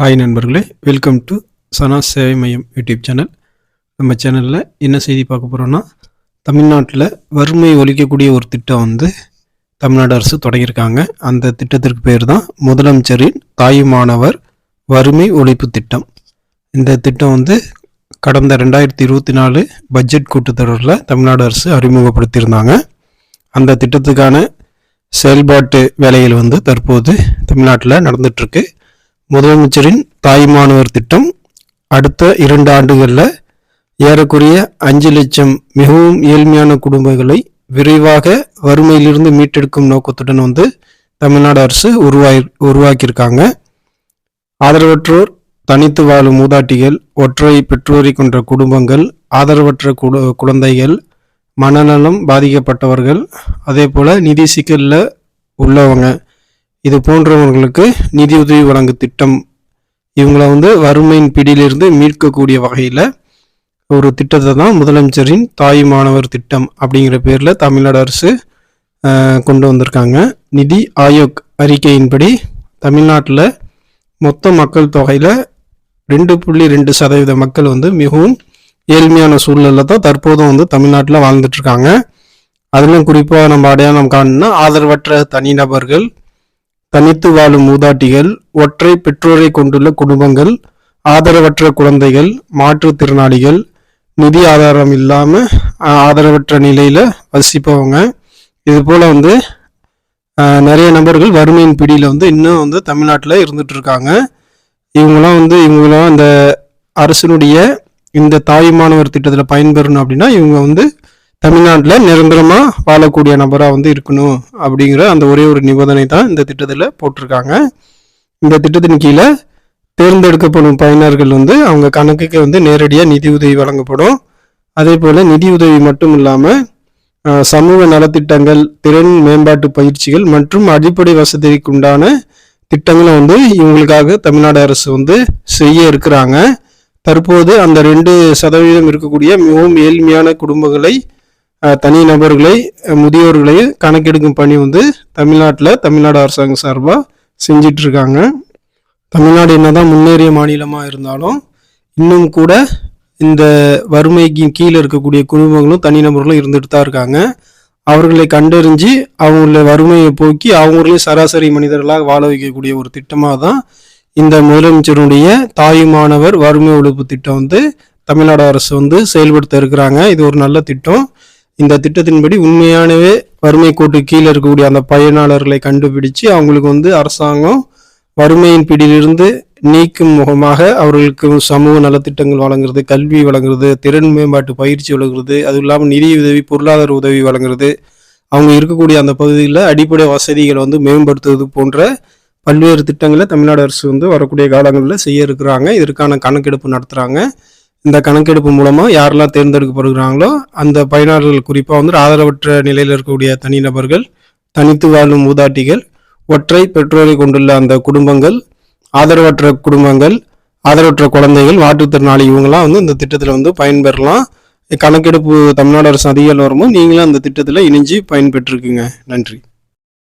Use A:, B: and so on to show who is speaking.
A: Hi நண்பர்களே. Welcome to சனா சேவை மையம் யூடியூப் சேனல் நம்ம சேனலில் என்ன செய்தி பார்க்க போகிறோன்னா தமிழ்நாட்டில் வறுமை ஒழிக்கக்கூடிய ஒரு திட்டம் வந்து தமிழ்நாடு அரசு தொடங்கியிருக்காங்க. அந்த திட்டத்திற்கு பேர் தான் முதலமைச்சரின் தாயுமானவர் வறுமை ஒழிப்பு திட்டம். இந்த திட்டம் வந்து கடந்த ரெண்டாயிரத்தி இருபத்தி நாலு பட்ஜெட் கூட்டத்தொடரில் தமிழ்நாடு அரசு அறிமுகப்படுத்தியிருந்தாங்க. அந்த திட்டத்துக்கான செயல்பாட்டு வேலைகள் வந்து தற்போது தமிழ்நாட்டில் நடந்துட்டுருக்கு முதலமைச்சரின் தாய் மாணவர் திட்டம் அடுத்த இரண்டு ஆண்டுகளில் ஏறக்குறைய அஞ்சு லட்சம் மிகவும் ஏழ்மையான குடும்பங்களை விரைவாக வறுமையிலிருந்து மீட்டெடுக்கும் நோக்கத்துடன் வந்து தமிழ்நாடு அரசு உருவாய் உருவாக்கியிருக்காங்க. ஆதரவற்றோர் தனித்து வாழும் மூதாட்டிகள் ஒற்றை பெற்றோரை கொன்ற குடும்பங்கள் ஆதரவற்ற குடு குழந்தைகள் மனநலம் பாதிக்கப்பட்டவர்கள் அதே போல் நிதி சிக்கலில் உள்ளவங்க. இது போன்றவர்களுக்கு நிதியுதவி வழங்கு திட்டம். இவங்கள வந்து வறுமையின் பிடியிலிருந்து மீட்கக்கூடிய வகையில் ஒரு திட்டத்தை தான் முதலமைச்சரின் தாய் மாணவர் திட்டம் அப்படிங்கிற பேரில் தமிழ்நாடு அரசு கொண்டு வந்திருக்காங்க. நிதி ஆயோக் அறிக்கையின்படி தமிழ்நாட்டில் மொத்த மக்கள் தொகையில் ரெண்டு புள்ளி ரெண்டு சதவீத மக்கள் வந்து மிகவும் ஏழ்மையான சூழலில் தான் தற்போதும் வந்து தமிழ்நாட்டில் வாழ்ந்துட்டுருக்காங்க அதிலும் குறிப்பாக நம்ம அடையாளம் காணணும்னா ஆதரவற்ற தனிநபர்கள் தனித்து வாழும் மூதாட்டிகள் ஒற்றை பெற்றோரை கொண்டுள்ள குடும்பங்கள் ஆதரவற்ற குழந்தைகள் மாற்றுத்திறனாளிகள் நிதி ஆதாரம் இல்லாமல் ஆதரவற்ற நிலையில் வசிப்பவங்க. இது போல் வந்து நிறைய நபர்கள் வறுமையின் பிடியில் வந்து இன்னும் வந்து தமிழ்நாட்டில் இருந்துட்டு இருக்காங்க இவங்களாம் வந்து இவங்களாம் இந்த அரசனுடைய இந்த தாய் மாணவர் திட்டத்தில் பயன்பெறணும் அப்படின்னா இவங்க வந்து தமிழ்நாட்டில் நிரந்தரமாக வாழக்கூடிய நபராக வந்து இருக்கணும் அப்படிங்கிற அந்த ஒரே ஒரு நிபந்தனை தான் இந்த திட்டத்தில் போட்டிருக்காங்க. இந்த திட்டத்தின் கீழே தேர்ந்தெடுக்கப்படும் பயனர்கள் வந்து அவங்க கணக்குக்கு வந்து நேரடியாக நிதி உதவி வழங்கப்படும். அதே போல் நிதி உதவி மட்டும் இல்லாமல் சமூக நலத்திட்டங்கள் திறன் மேம்பாட்டு பயிற்சிகள் மற்றும் அடிப்படை வசதிக்கு உண்டான திட்டங்களை வந்து இவங்களுக்காக தமிழ்நாடு அரசு வந்து செய்ய இருக்கிறாங்க. தற்போது அந்த ரெண்டு சதவீதம் இருக்கக்கூடிய மிகவும் ஏழ்மையான குடும்பங்களை தனி நபர்களை முதியோர்களை கணக்கெடுக்கும் பணி வந்து தமிழ்நாட்டில் தமிழ்நாடு அரசாங்கம் சார்பாக செஞ்சிட்ருக்காங்க. தமிழ்நாடு என்னதான் முன்னேறிய மாநிலமாக இருந்தாலும் இன்னும் கூட இந்த வறுமைக்கு கீழே இருக்கக்கூடிய குடும்பங்களும் தனிநபர்களும் இருந்துட்டு தான் இருக்காங்க. அவர்களை கண்டறிஞ்சு அவங்கள வறுமையை போக்கி அவங்களையும் சராசரி மனிதர்களாக வாழ வைக்கக்கூடிய ஒரு திட்டமாக தான் இந்த முதலமைச்சருடைய தாயுமானவர் வறுமை ஒழிப்பு திட்டம் வந்து தமிழ்நாடு அரசு வந்து செயல்படுத்த இருக்கிறாங்க. இது ஒரு நல்ல திட்டம். இந்த திட்டத்தின்படி உண்மையானவே வறுமை கோட்டு கீழே இருக்கக்கூடிய அந்த பயனாளர்களை கண்டுபிடிச்சு அவங்களுக்கு வந்து அரசாங்கம் வறுமையின் பிடியிலிருந்து நீக்கும் முகமாக அவர்களுக்கு சமூக நலத்திட்டங்கள் வழங்குறது கல்வி வழங்குறது திறன் மேம்பாட்டு பயிற்சி வழங்குறது அதுவும் இல்லாமல் நிதி உதவி பொருளாதார உதவி வழங்குறது. அவங்க இருக்கக்கூடிய அந்த பகுதியில் அடிப்படை வசதிகளை வந்து மேம்படுத்துவது போன்ற பல்வேறு திட்டங்களை தமிழ்நாடு அரசு வந்து வரக்கூடிய காலங்களில் செய்ய இருக்கிறாங்க. இதற்கான கணக்கெடுப்பு நடத்துகிறாங்க இந்த கணக்கெடுப்பு மூலமாக யாரெல்லாம் தேர்ந்தெடுக்கப்படுகிறாங்களோ அந்த பயனாளர்கள் குறிப்பாக வந்து ஆதரவற்ற நிலையில் இருக்கக்கூடிய தனிநபர்கள் தனித்து வாழும் மூதாட்டிகள் ஒற்றை பெற்றோரை கொண்டுள்ள அந்த குடும்பங்கள் ஆதரவற்ற குடும்பங்கள் ஆதரவற்ற குழந்தைகள் மாற்றுத்திறனாளி இவங்கெல்லாம் வந்து இந்த திட்டத்தில் வந்து பயன்பெறலாம். கணக்கெடுப்பு தமிழ்நாடு அரசு அதிகாரம் வரும்போது நீங்களும் அந்த திட்டத்தில் இணைஞ்சு பயன்பெற்றிருக்குங்க. நன்றி.